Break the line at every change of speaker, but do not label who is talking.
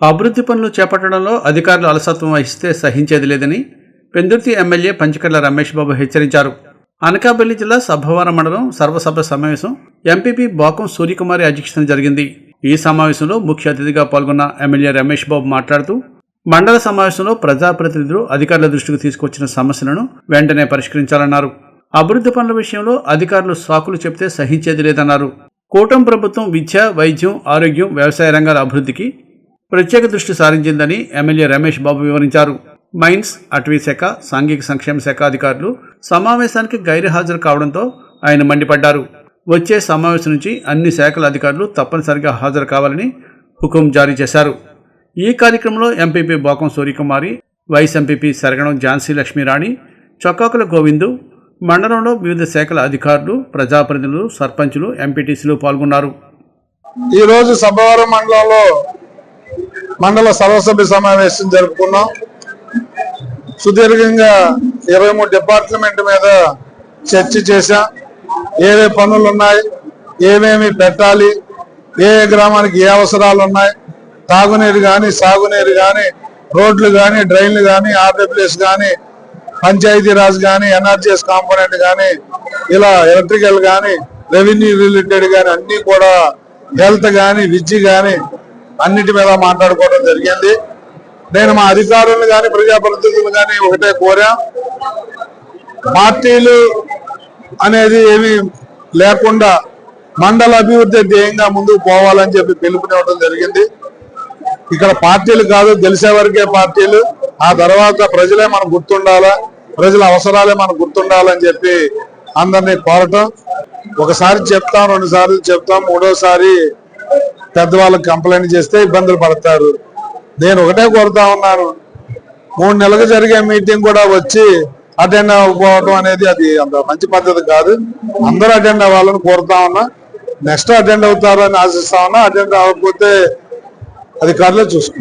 అభివృద్ధి పనులు చేపట్టడంలో అధికారులు అలసత్వం వహిస్తే సహించేది లేదని పెందుర్తి ఎమ్మెల్యే పంచకర్ల రమేష్ బాబు హెచ్చరించారు. అనకాపల్లి జిల్లా సభవరం మండలం సర్వసభ సమావేశం ఎంపీపీ బాకం సూర్యకుమారి అధ్యక్షతన జరిగింది. ఈ సమావేశంలో ముఖ్య అతిథిగా పాల్గొన్న ఎమ్మెల్యే రమేష్ బాబు మాట్లాడుతూ మండల సమావేశంలో ప్రజాప్రతినిధులు అధికారుల దృష్టికి తీసుకొచ్చిన సమస్యలను వెంటనే పరిష్కరించాలన్నారు. అభివృద్ధి పనుల విషయంలో అధికారులు సాకులు చెప్తే సహించేది లేదన్నారు. కూటమి ప్రభుత్వం విద్య వైద్యం ఆరోగ్యం వ్యవసాయ రంగాల అభివృద్ధికి ప్రత్యేక దృష్టి సారించిందని ఎమ్మెల్యే రమేష్ బాబు వివరించారు. మైన్స్ అటవీ శాఖ సాంఘిక సంక్షేమ శాఖ అధికారులు సమావేశానికి గైర్హాజరు కావడంతో ఆయన మండిపడ్డారు. వచ్చే సమావేశం నుంచి అన్ని శాఖల అధికారులు తప్పనిసరిగా హాజరు కావాలని హుకుం జారీ చేశారు. ఈ కార్యక్రమంలో MPP Bokam Suryakumari vice MPP Saraganam Jhansi Lakshmirani Chokkakula Govindu మండలంలో వివిధ శాఖల అధికారులు ప్రజాప్రతినిధులు సర్పంచులు ఎంపీటీసీలు పాల్గొన్నారు.
ఈ రోజు సభవరం మండలంలో మండల సర్వసభ్య సమావేశం జరుపుకున్నాం. సుదీర్ఘంగా ఇరవై మూడు డిపార్ట్మెంట్ మీద చర్చ చేశాం. ఏవే పనులు ఉన్నాయి ఏమేమి పెట్టాలి ఏ గ్రామానికి ఏ అవసరాలు ఉన్నాయి తాగునీరు కానీ సాగునీరు కానీ రోడ్లు కానీ డ్రైన్లు కానీ ఆర్డబ్ల్యూఎస్ కానీ పంచాయతీరాజ్ కానీ ఎన్ఆర్జీఎస్ కాంపోనెంట్ కానీ ఇలా ఎలక్ట్రికల్ కానీ రెవెన్యూ రిలేటెడ్ కానీ అన్నీ కూడా హెల్త్ కానీ విద్య కానీ అన్నిటి మీద మాట్లాడుకోవడం జరిగింది. నేను మా అధికారులను కానీ ప్రజాప్రతినిధులు కానీ ఒకటే కోరా. పార్టీలు అనేది ఏమి లేకుండా మండల అభివృద్ధి ధ్యేయంగా ముందుకు పోవాలని చెప్పి పిలుపునివ్వడం జరిగింది. ఇక్కడ పార్టీలు కాదు తెలిసే వరకే పార్టీలు. ఆ తర్వాత ప్రజలే మనం గుర్తుండాలా ప్రజల అవసరాలే మనం గుర్తుండాలని చెప్పి అందరినీ కోరటం. ఒకసారి చెప్తాం రెండు సార్లు చెప్తాం మూడోసారి పెద్దవాళ్ళకి కంప్లైంట్ చేస్తే ఇబ్బందులు పడతారు. నేను ఒకటే కోరుతా ఉన్నాను. మూడు నెలలకు జరిగే మీటింగ్ కూడా వచ్చి అటెండ్ అవ్వకపోవడం అనేది అది అంత మంచి పద్ధతి కాదు. అందరూ అటెండ్ అవ్వాలని కోరుతా ఉన్నా. నెక్స్ట్ అటెండ్ అవుతారని ఆశిస్తా ఉన్నా. అటెండ్ అవ్వకపోతే అధికారులే చూసుకుంటారు.